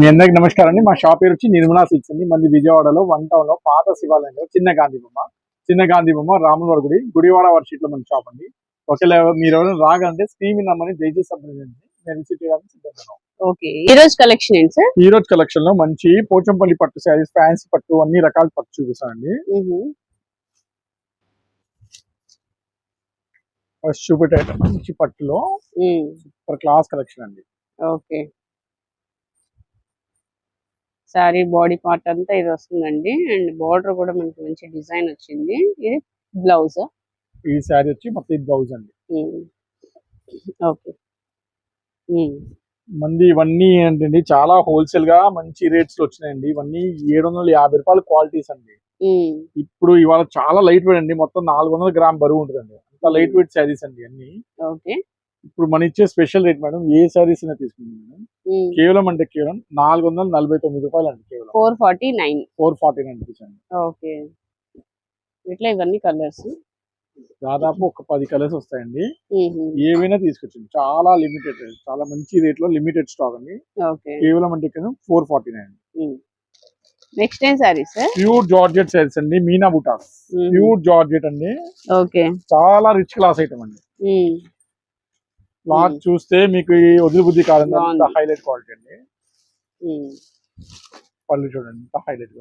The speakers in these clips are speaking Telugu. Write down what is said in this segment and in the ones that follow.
మీ అందరికి నమస్కారం అండి. మా షాప్ పేరు వచ్చి నిర్మలా సిల్క్స్ అండి. మంది విజయవాడలో వన్ టౌన్లో పాత శివాలయంలో చిన్న గాంధీ బొమ్మ. చిన్న గాంధీ బొమ్మ రాములవారి గుడి గుడివాడ వర్షిట్లో మన షాప్ అండి. ఒకవేళ మీరు ఎవరైనా రాగంటే స్క్రీన్ నమ్మని దయచేసి సంప్రదించండి. నేను విజిట్ చేయడానికి సిద్ధంగా ఉన్నాను. ఓకే. ఈ రోజు కలెక్షన్ ఏంటి సార్ ఈ రోజు కలెక్షన్లో మంచి పోచంపల్లి పట్టు శారీస్ ఫ్యాన్సీ పట్టు అన్ని రకాల పట్టు చూపిస్తానండి. ఫస్ట్ చూపెట్టే మంచి పట్టులో సూపర్ క్లాస్ కలెక్షన్ అండి. ఓకే. సారీ బాడీ పార్ట్ అంతా ఇది వస్తుందండి. అండ్ బార్డర్ కూడా మనకి మంచి డిజైన్ వచ్చింది. ఇది బ్లౌజ్? ఈ శారీ వచ్చి మొత్తం బ్లౌజ్ అండి. ఓకే. మంది ఇవన్నీ ఏంటండి చాలా హోల్సేల్గా మంచి రేట్స్లో వచ్చినాయండి. ఇవన్నీ ఏడు వందల యాభై రూపాయల క్వాలిటీస్ అండి. ఇప్పుడు ఇవాళ చాలా లైట్ వెయిట్ అండి. మొత్తం నాలుగు వందల గ్రామ్ బరువు ఉంటుందండి. అంత లైట్ వెయిట్ శారీస్ అండి అన్ని ఓకే. ఇప్పుడు మన ఇచ్చే స్పెషల్ రేట్ మేడం ఏ శారీస్ అయినా తీసుకుంది మేడం. కేవలం అంటే కేవలం నాలుగు వందల నలభై తొమ్మిది రూపాయలు అండి కేవలం. Four forty nine. Four forty nine rupees అండి. ఓకే. ఇట్లా ఇవన్నీ కలర్స్? దాదాపు ఒక పది కలర్స్ వస్తాయండి. ఏవైనా తీసుకొచ్చింది చాలా లిమిటెడ్ చాలా మంచి రేట్లో లిమిటెడ్ స్టాక్ అండి కేవలం అంటే కేవలం ఫోర్ ఫార్టీ నైన్. నెక్స్ట్ ఏం sari sir pure georgette saris అండి మీనా బుటాస్ ప్యూర్ జార్జెట్ అండి. ఓకే. చాలా రిచ్ క్లాస్ ఐటమ్ అండి. క్లాత్ చూస్తే మీకు ఈ వదిలి బుద్ధి కాదండి అంత. హైలైట్ క్వాలిటీ అండి. పళ్ళు చూడండి ఇంత హైలైట్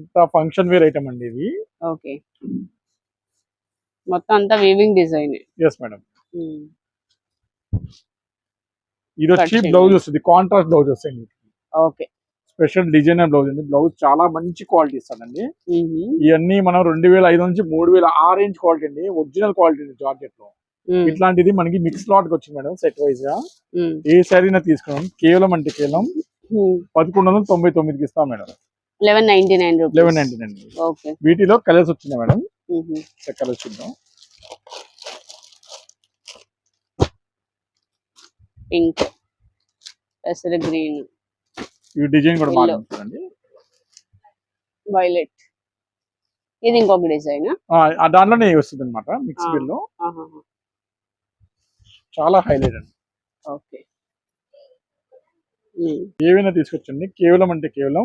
ఇంత ఫంక్షన్ వేర్ ఐటమ్ అండి ఇది. ఓకే. మొత్తం అంతా వీవింగ్ డిజైన్ ఎస్ మేడం ఇది వచ్చి బ్లౌజ్ వస్తుంది కాంట్రాస్ట్ బ్లౌజ్ వస్తుంది ఓకే. స్పెషల్ డిజైనర్ బ్లౌజ్ అండి. బ్లౌజ్ చాలా మంచి క్వాలిటీ ఇస్తాడండి ఇవన్నీ మనం రెండు వేల ఐదు నుంచి మూడు వేల ఆ రేంజ్ క్వాలిటీ అండి. ఒరిజినల్ క్వాలిటీ జార్జెట్లో ఇట్లాంటిది మనకి మిక్స్ లాట్కి వచ్చింది మేడం సెట్ వైజ్గా. ఏ శారీనా తీసుకున్నాం? కేవలం అంటే కేవలం పదకొండు వందల తొంభై తొమ్మిదికి ఇస్తాం madam. Eleven ninety nine eleven ninety nine వీటిలో కలర్స్ వచ్చినాయి మేడం. కలర్స్ చూద్దాం. పింక్ పెసర గ్రీన్. ఈ డిజైన్ కూడా బాగా Yellow. ఉంటుందండి. వైలెట్ ఇది ఇంకొక డిజైన్ దాంట్లోనే వస్తుంది అనమాట మిక్స్ బిల్లో. చాలా హైలైట్ అండి. ఓకే. ఏవైనా తీసుకొచ్చండి. కేవలం అంటే కేవలం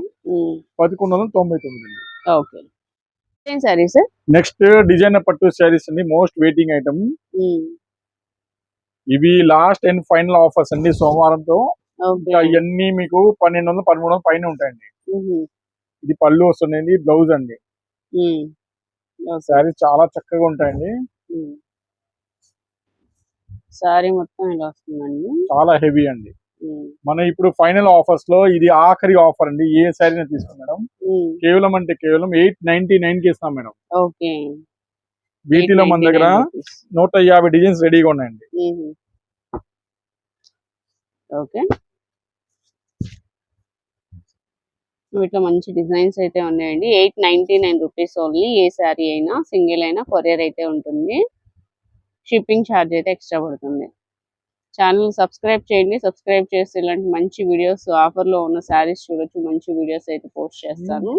పదకొండు వందల తొంభై తొమ్మిది అండి. ఓకే. నెక్స్ట్ డిజైనర్ పట్టు శారీస్ అండి. Most waiting item. ఇవి లాస్ట్ అండ్ ఫైనల్ ఆఫర్స్ అండి సోమవారంతో. ఇవన్నీ మీకు పన్నెండు వందలు పదమూడు వందలు పైన ఉంటాయండి. ఇది పళ్ళు వస్తుంది బ్లౌజ్ అండి. శారీస్ చాలా చక్కగా ఉంటాయండి. సారీ మొత్తం ఇలా వస్తుందండి. చాలా హెవీ అండి. మన ఇప్పుడు ఫైనల్ ఆఫర్స్లో ఇది ఆఖరి ఆఫర్ అండి. ఏ శారీ తీసుకున్నాం మేడం? కేవలం అంటే కేవలం ఎయిట్ నైన్టీ నైన్కి ఇస్తాం మేడం. ఓకే. వీటిలో మన దగ్గర నూట యాభై డిజైన్స్ రెడీగా ఉన్నాయండి. ఓకే. వీటిలో మంచి డిజైన్స్ అయితే ఉన్నాయండి. Eight ninety nine rupees only ఏ శారీ అయినా సింగిల్ అయినా కొరియర్ అయితే ఉంటుంది. షిప్పింగ్ ఛార్జ్ అయితే ఎక్స్ట్రా పడుతుంది. ఛానల్ సబ్స్క్రైబ్ చేయండి. సబ్స్క్రైబ్ చేసి ఇలాంటి మంచి వీడియోస్ ఆఫర్లో ఉన్న శారీస్ చూడొచ్చు. మంచి వీడియోస్ అయితే పోస్ట్ చేస్తాను.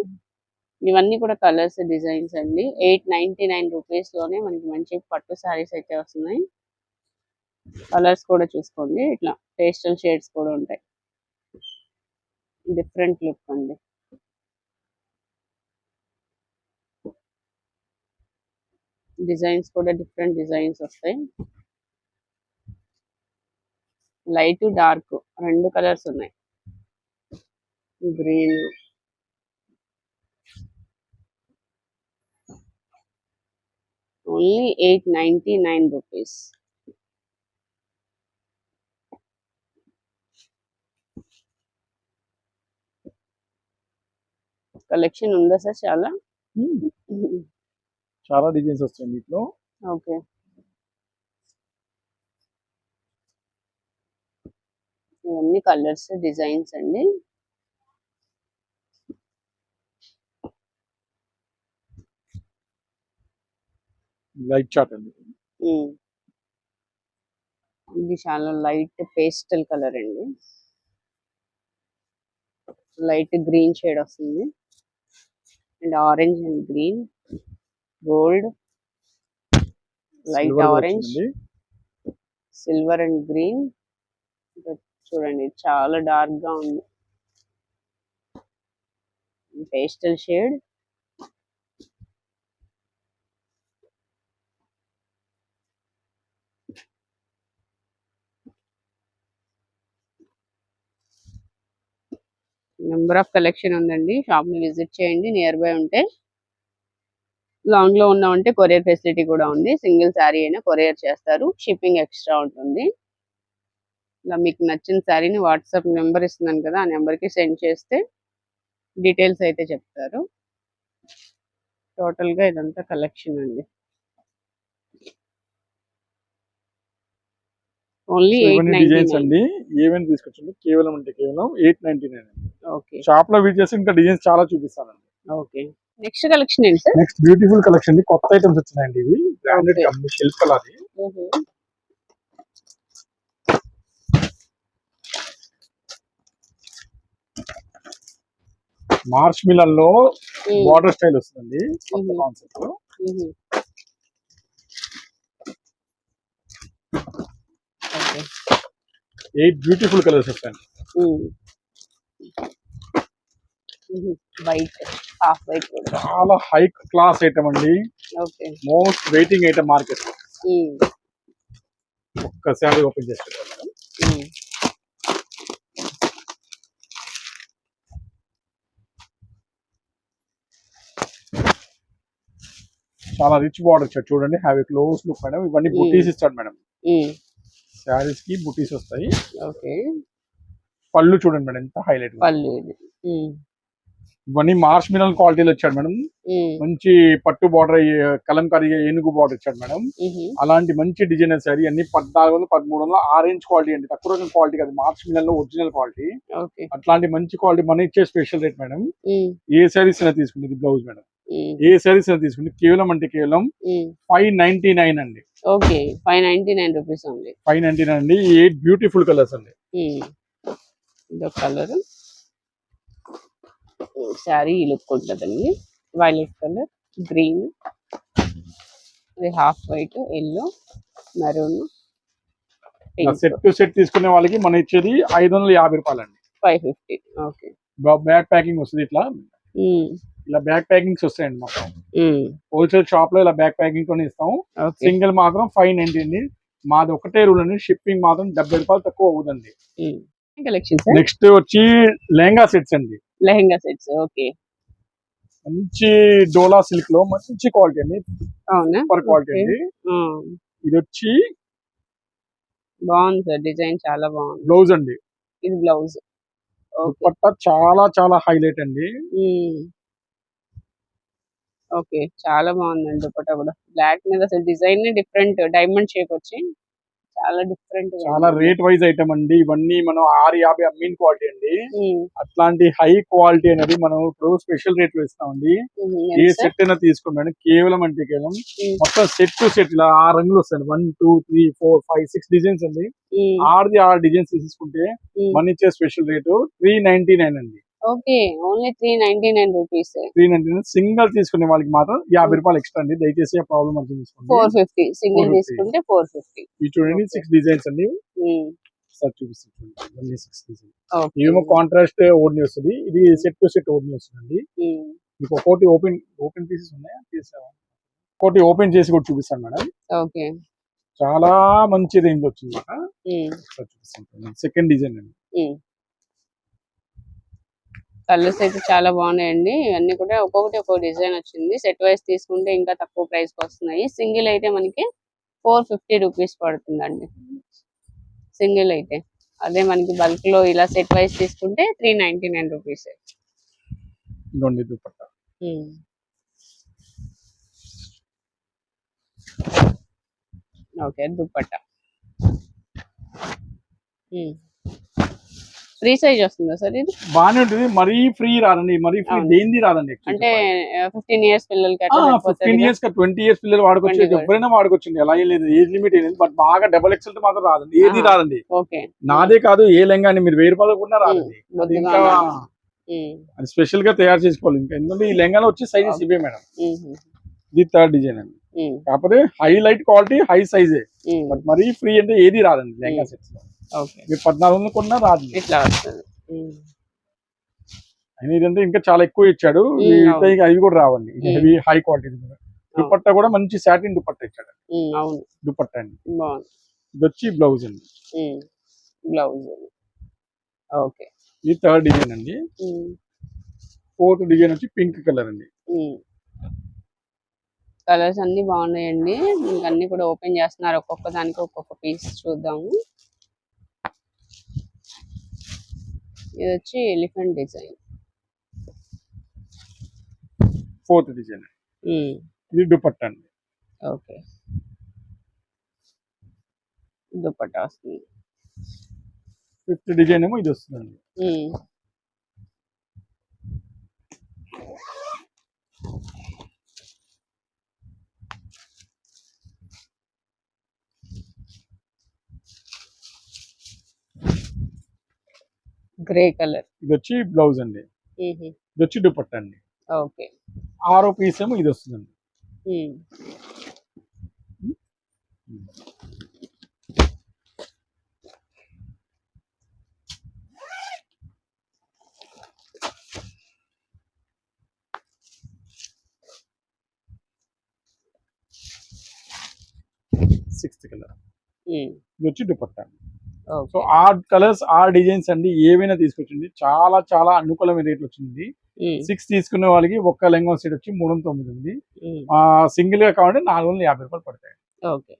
ఇవన్నీ కూడా కలర్స్ డిజైన్స్ అండి. ఎయిట్ నైన్టీ నైన్ రూపీస్లోనే మనకి మంచి పట్టు శారీస్ అయితే వస్తున్నాయి. కలర్స్ కూడా చూసుకోండి. ఇట్లా పేస్టల్ షేడ్స్ కూడా ఉంటాయి. డిఫరెంట్ లుక్ అండి. డిజైన్స్ కూడా డిఫరెంట్ డిజైన్స్ వస్తాయి. లైట్ డార్క్ రెండు కలర్స్ ఉన్నాయి. Green. Only eight ninety nine rupees. Collection ఉందా సార్ చాలా? Hmm. చాలా డిజైన్స్ వస్తాయి వీటిలో ఓకే. ఇవన్నీ కలర్స్ డిజైన్స్ అండి. లైట్ చాట్ అండి. ఇది చాలా లైట్ పేస్టల్ కలర్ అండి. లైట్ గ్రీన్ షేడ్ వస్తుంది. And orange and green. Gold light orange. Silver and green. చూడండి చాలా డార్క్గా ఉంది. Pastel shade. Number of collection ఉందండి. షాప్ని విజిట్ చేయండి. నియర్ బై ఉంటే లాంగ్లో ఉన్నామంటే కొరియర్ ఫెసిలిటీ కూడా ఉంది. సింగిల్ శారీ అయినా కొరియర్ చేస్తారు. షిప్పింగ్ ఎక్స్ట్రా ఉంటుంది. ఇలా మీకు నచ్చిన శారీని వాట్సాప్ నెంబర్ ఇస్తున్నాను కదా ఆ నెంబర్కి సెండ్ చేస్తే డీటెయిల్స్ అయితే చెప్తారు. టోటల్గా ఇదంతా కలెక్షన్ అండి. ఓన్లీ డిజైన్స్ అండి ఏమైనా కేవలం అంటే కేవలం ఎయిట్ నైన్టీ నైన్ ఓకే షాప్లో విజిట్ చేసి ఇంకా డిజైన్స్ చాలా చూపిస్తానండి ఓకే నెక్స్ట్ కలెక్షన్ ఏంటి? సార్ నెక్స్ట్ బ్యూటిఫుల్ కలెక్షన్ అండి కొత్త ఐటమ్స్ వచ్చినాయండి ఇవి. బ్రాండెడ్. కంపెనీ షెల్ఫ్ కలర్ మార్చ్ మిలన్లో బార్డర్ స్టైల్ వస్తుంది కొత్త. Concept okay eight beautiful colours వస్తాయండి. వైట్ హాఫ్ వైట్ చాలా హై క్లాస్ ఐటమ్ అండి. Okay. Most waiting item market ఒక్కసారి ఓపెన్ చేసి చూడండి. చాలా రిచ్ బార్డర్ ఇచ్చాడు చూడండి have a close look madam. ఇవన్నీ. బుటీస్ ఇస్తాడు మేడం. శారీస్కి బుటీస్ వస్తాయి. ఓకే. పళ్ళు చూడండి మేడం ఎంత హైలైట్ పళ్ళు ఇవన్నీ మార్చ్ మిలన్ క్వాలిటీలో ఇచ్చాడు మేడం. మంచి పట్టు బార్డర్ కలంకారీ ఏనుగు బార్డర్ ఇచ్చాడు మేడం. అలాంటి మంచి డిజైనర్ శారీ అన్ని పద్నాలుగు వందలు పదమూడు వందలు ఆరెంజ్ క్వాలిటీ అండి. తక్కువ రోజుల క్వాలిటీ కాదు. మార్చ్ మిలన్లో ఒరిజినల్ క్వాలిటీ. అట్లాంటి మంచి క్వాలిటీ మన ఇచ్చే స్పెషల్ రేట్ మేడం. ఏ శారీస్ అయినా తీసుకుంది ఇది బ్లౌజ్ మేడం. ఏ శారీస్ అయినా తీసుకుంది కేవలం అంటే కేవలం. ఫైవ్ నైన్టీ నైన్ అండి. Okay. Five ninety nine rupees ఉంది ఫైవ్ నైన్టీ నైన్ అండి. ఎయిట్ బ్యూటిఫుల్ కలర్స్ అండి. కలర్. శారీ ఈ లుక్ ఉంటుందండి. వైలెట్ కలర్ గ్రీన్ ఇది half white yellow maroon set to set తీసుకునే వాళ్ళకి మనం ఇచ్చేది ఐదు వందల యాభై రూపాయలు అండి five fifty okay. Back packing వస్తుంది ఇట్లా. ఇలా బ్యాక్ ప్యాకింగ్స్ వస్తాయండి మొత్తం హోల్సేల్ షాప్లో ఇలా బ్యాక్ ప్యాకింగ్ కొని ఇస్తాం సింగిల్ మాత్రం ఫైవ్ నైన్టీ అండి. మాది ఒకటే రూల్ అండి. షిప్పింగ్ మాత్రం డెబ్బై రూపాయలు తక్కువ సార్ నెక్స్ట్ వచ్చి లెహంగా సెట్స్ అండి. Lehenga sets okay. మంచి డోలా సిల్క్లో మంచి క్వాలిటీ అండి. అవునా? Super quality. అండి. ఇది వచ్చి బాగుంది సార్ డిజైన్ చాలా బాగుంది. బ్లౌజ్ అండి. ఇది బ్లౌజ్. దుపట్టా చాలా చాలా హైలైట్ అండి. ఓకే చాలా బాగుందండి దుపట్టా కూడా. బ్లాక్ మీద అసలు డిజైన్ డిఫరెంట్ డైమండ్ షేప్ వచ్చి. చాలా డిఫరెంట్ చాలా రేట్ వైజ్ ఐటమ్ అండి. ఇవన్నీ మనం ఆరు యాభై అమ్మీన్ క్వాలిటీ అండి. అట్లాంటి హై క్వాలిటీ అనేది మనం ఇప్పుడు స్పెషల్ రేట్లో ఇస్తామండి. ఏ సెట్ అయినా తీసుకోండి కేవలం అంటే కేవలం మొత్తం సెట్ టు సెట్ ఇలా ఆరు రంగులు వస్తాయి one two three four five six designs అండి. ఆరుది ఆరు డిజైన్స్ తీసుకుంటే మన ఇచ్చే special rate three ninety nine అండి. Okay only three ninety nine rupees three ninety nine single తీసుకునే వాళ్ళకి మాత్రం యాభై రూపాయలు ఎక్స్ట్రా అండి. దయచేసి ఆ ప్రాబ్లం అర్థం ఫోర్ చేసుకోండి ఫిఫ్టీ సింగిల్ 450. తీసుకుంటే ఫోర్ ఫిఫ్టీ. ఇవి చూడండి. సిక్స్ డిజైన్స్ అండి. సార్ చూపిస్తాను సిక్స్ డిజైన్స్ ఓకే. ఇవేమో కాంట్రాస్ట్ ఓడిని వస్తుంది. ఇది సెట్ టు సెట్ ఓడిని వస్తుందండి. మీకు ఒక్కోటి ఓపెన్ ఓపెన్ పీసెస్ ఉన్నాయా? తీసావా? ఒకటి ఓపెన్ చేసి కూడా చూపిస్తాను మేడం. ఓకే. చాలా మంచి రేంజ్ వచ్చింది. చూపిస్తాను సెకండ్ డిజైన్ అండి. కలర్స్ అయితే చాలా బాగున్నాయండి. ఇవన్నీ కూడా ఒక్కొక్కటి ఒక్కొక్క డిజైన్ వచ్చింది. సెట్ వైస్ తీసుకుంటే ఇంకా తక్కువ ప్రైస్కి వస్తున్నాయి. సింగిల్ అయితే మనకి ఫోర్ ఫిఫ్టీ రూపీస్ పడుతుందండి. సింగిల్ అయితే. అదే మనకి బల్క్లో ఇలా సెట్ వైస్ తీసుకుంటే three ninety nine rupees. Okay dupatta free size వస్తుందా సార్ ఇది? బాగానే ఉంటుంది. మరీ ఫ్రీ రాదండి. మరీ ఫ్రీ. దేంది రాదండి అంటే ఫిఫ్టీన్ ఇయర్స్ పిల్లలకి ఫిఫ్టీన్ ఇయర్స్ ట్వంటీ ఇయర్స్ పిల్లలు వాడుకోవచ్చు 20 ఎవరైనా వాడుకోవచ్చు అలా ఏం లేదు. ఏజ్ లిమిట్ ఏం లేదు. బట్ బాగా డబల్ ఎక్సెల్ మాత్రం రాదండి. ఏది. రాదండి. ఓకే. నాదే కాదు ఏ లెంగా అని మీరు వెయ్యి రూపాయలు కూడా రాదండి. ఇంకా అది స్పెషల్గా తయారు చేసుకోవాలి. ఇంకా ఎందుకంటే ఈ లెంగాలో వచ్చి సైజెస్ ఇవే మేడం. ఇది థర్డ్ డిజైన్ అండి. కాకపోతే హై లైట్ క్వాలిటీ హై సైజే. బట్ మరీ ఫ్రీ అంటే ఏది రాదండి లెంగా సెట్స్ మీరు పద్నాలుగు వందలు కొన్నా రాదు. ఇట్లా వస్తుంది. ఆయన ఇదంటే ఇంకా చాలా ఎక్కువ ఇచ్చాడు. అవి కూడా రావండి. హెవీ హై క్వాలిటీ దుపట్టా కూడా మంచి సాటిన్ దుపట్టా ఇచ్చాడు. అవును. దుపట్టా అండి. ఇది వచ్చి బ్లౌజ్ అండి. Blouse okay. ఇది థర్డ్ డిజైన్ అండి. ఫోర్త్ డిజైన్ వచ్చి పింక్ కలర్ అండి. కలర్స్ అన్ని బాగున్నాయండి. ఇంకా అన్ని కూడా ఓపెన్ చేస్తున్నారు. ఒక్కొక్క దానికి ఒక్కొక్క పీస్ చూద్దాము. ఇది వచ్చి ఎలిఫెంట్ డిజైన్. Fourth design. ఇది దుపట్టా అండి. ఓకే. దుపట్టా వస్తుంది. ఫిఫ్త్ డిజైన్ ఏమో ఇది వస్తుందండి. Grey colour. ఇది వచ్చి బ్లౌజ్ అండి. ఇది వచ్చి దుపట్టా అండి. ఓకే. ఆరో పీస్ ఏమో ఇది వస్తుందండి. Sixth colour. ఇది వచ్చి దుపట్టా అండి. సో ఆ కలర్స్ ఆ డిజైన్స్ అండి ఏవైనా తీసుకొచ్చింది. చాలా చాలా అనుకూలమైన రేట్లు వచ్చింది. సిక్స్ తీసుకునే వాళ్ళకి ఒక్క లెంగో సెట్ వచ్చి మూడు వందల తొమ్మిది ఉంది. సింగిల్గా కావాలంటే నాలుగు వందల యాభై రూపాయలు పడతాయి. ఓకే.